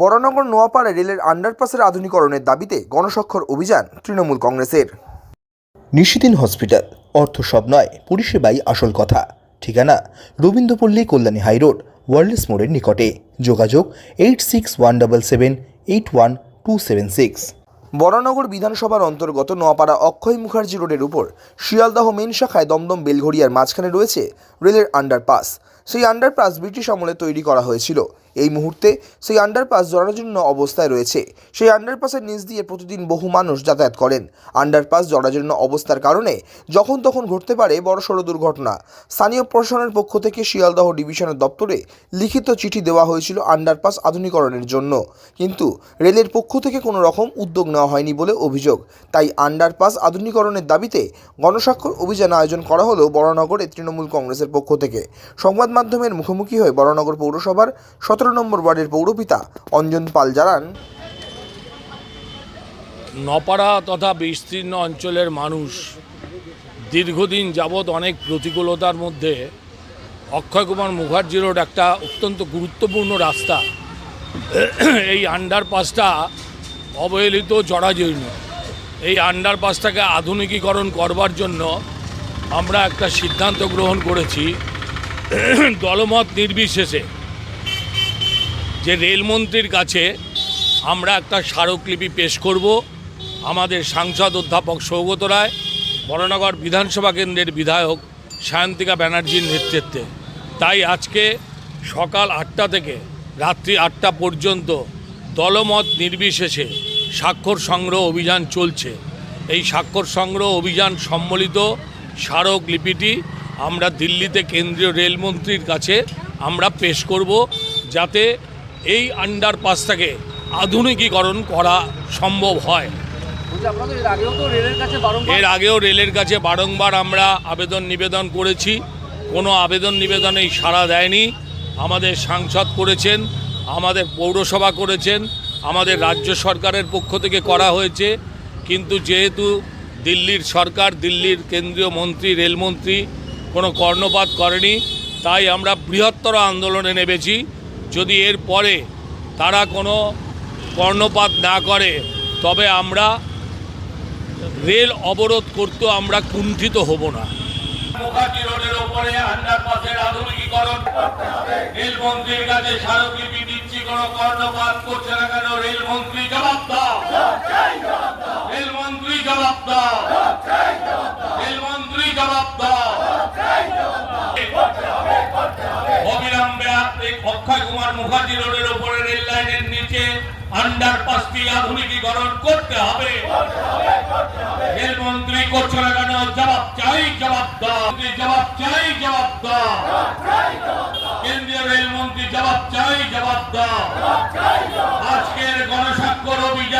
বড়নগর নোয়াপাড়া রেলের আন্ডারপাসের আধুনিকরণের দাবিতে গণস্বাক্ষর অভিযান তৃণমূল কংগ্রেসের। নিশিদিন হসপিটাল অর্থ সব নয় পরিষেবাই আসল কথা। ঠিকানা রবীন্দ্রপল্লী কল্যাণী হাইরোড ওয়ার্ল্ডস মোড়ের নিকটে। যোগাযোগ eight six one double seven eight one two seven six Baranagar বিধানসভার অন্তর্গত নোয়াপাড়া অক্ষয় মুখার্জি রোডের উপর শিয়ালদহ মেন শাখায় দমদম বেলঘড়িয়ার মাঝখানে রয়েছে রেলের আন্ডারপাস সেই আন্ডারপাস ব্রিটিশ আমলে তৈরি করা হয়েছিল। এই মুহূর্তে সেই আন্ডারপাস জরাজীর্ণ অবস্থায় রয়েছে। সেই আন্ডারপাসের নিচ দিয়ে প্রতিদিন বহু মানুষ যাতায়াত করেন। আন্ডারপাস জরাজীর্ণ অবস্থার কারণে যখন তখন ঘটতে পারে বড়সড় দুর্ঘটনা। স্থানীয় প্রশাসনের পক্ষ থেকে শিয়ালদহ ডিভিশনের দপ্তরে লিখিত চিঠি দেওয়া হয়েছিল আন্ডারপাস আধুনিকরণের জন্য। কিন্তু রেলের পক্ষ থেকে কোনো রকম উদ্যোগ নেওয়া হয়নি বলে অভিযোগ। তাই আন্ডারপাস আধুনিকরণের দাবিতে গণস্বাক্ষর অভিযান আয়োজন করা হলো বড়নগরে তৃণমূল কংগ্রেসের পক্ষ থেকে। সংবাদ মাধ্যমের মুখোমুখি হয়ে বড়নগর পৌরসভার সতেরো নম্বর ওয়ার্ডের পৌরপিতা অঞ্জন পাল জানান, নপাড়া তথা বিস্তীর্ণ অঞ্চলের মানুষ দীর্ঘদিন যাবৎ অনেক প্রতিকূলতার মধ্যে অক্ষয় কুমার মুখার্জি রোড একটা অত্যন্ত গুরুত্বপূর্ণ রাস্তা। এই আন্ডারপাসটা অবহেলিত জরাজীর্ণ। এই আন্ডারপাসটাকে আধুনিকীকরণ করবার জন্য আমরা একটা সিদ্ধান্ত গ্রহণ করেছি। দলমত নির্বিশেষে যে রেলমন্ত্রীর কাছে আমরা একটা স্মারকলিপি পেশ করব, আমাদের সাংসদ অধ্যাপক সৌগত রায়, বড়নগর বিধানসভা কেন্দ্রের বিধায়ক সায়ন্তিকা ব্যানার্জির নেতৃত্বে। তাই আজকে সকাল আটটা থেকে রাত্রি আটটা পর্যন্ত দলমত নির্বিশেষে স্বাক্ষর সংগ্রহ অভিযান চলছে। এই স্বাক্ষর সংগ্রহ অভিযান সম্বলিত স্মারকলিপিটি আমরা দিল্লিতে কেন্দ্রীয় রেলমন্ত্রীর কাছে আমরা পেশ করব যাতে এই আন্ডারপাসটাকে আধুনিকীকরণ করা সম্ভব হয়। বলছি আপনাদের এর আগেও তো রেলের কাছে বারংবার এর আগেও রেলের কাছে বারংবার আমরা আবেদন নিবেদন করেছি। কোনো আবেদন নিবেদনেই সাড়া দেয়নি। আমাদের সাংসদ করেছেন আমাদের পৌরসভা করেছেন আমাদের রাজ্য সরকারের পক্ষ থেকে করা হয়েছে। কিন্তু যেহেতু দিল্লির সরকার দিল্লির কেন্দ্রীয় মন্ত্রী রেলমন্ত্রী কোনো কর্ণপাত করেনি তাই আমরা বৃহত্তর আন্দোলনে নেমেছি। যদি এর পরে তারা কোনো কর্ণপাত না করে তবে আমরা রেল অবরোধ করতে আমরা কুণ্ঠিত হব না। মুখার্জি রোডের ওপরে আন্ডারপাসের আধুনিকীকরণ করতে হবে। রেলমন্ত্রীর কাছে স্মারকলিপি দিচ্ছি কোনো কর্ণপাত করছে না কেন? রেলমন্ত্রী জবাব দাও। রেলমন্ত্রী জবাব দাও রেলমন্ত্রী জবাব দাও অবিলম্বে আপনি অক্ষয় কুমার মুখার্জি রোডের রেল লাইনের নিচে আন্ডারপাসটি আধুনিকীকরণ করতে হবে। রেলমন্ত্রী করছে না কেন? জবাব চাই, জবাব দাও। মন্ত্রী জবাব চাই, জবাব দাও। কেন্দ্রীয় রেলমন্ত্রী জবাব চাই, জবাব দাও। আজকের গণস্বাক্ষর অভিযানে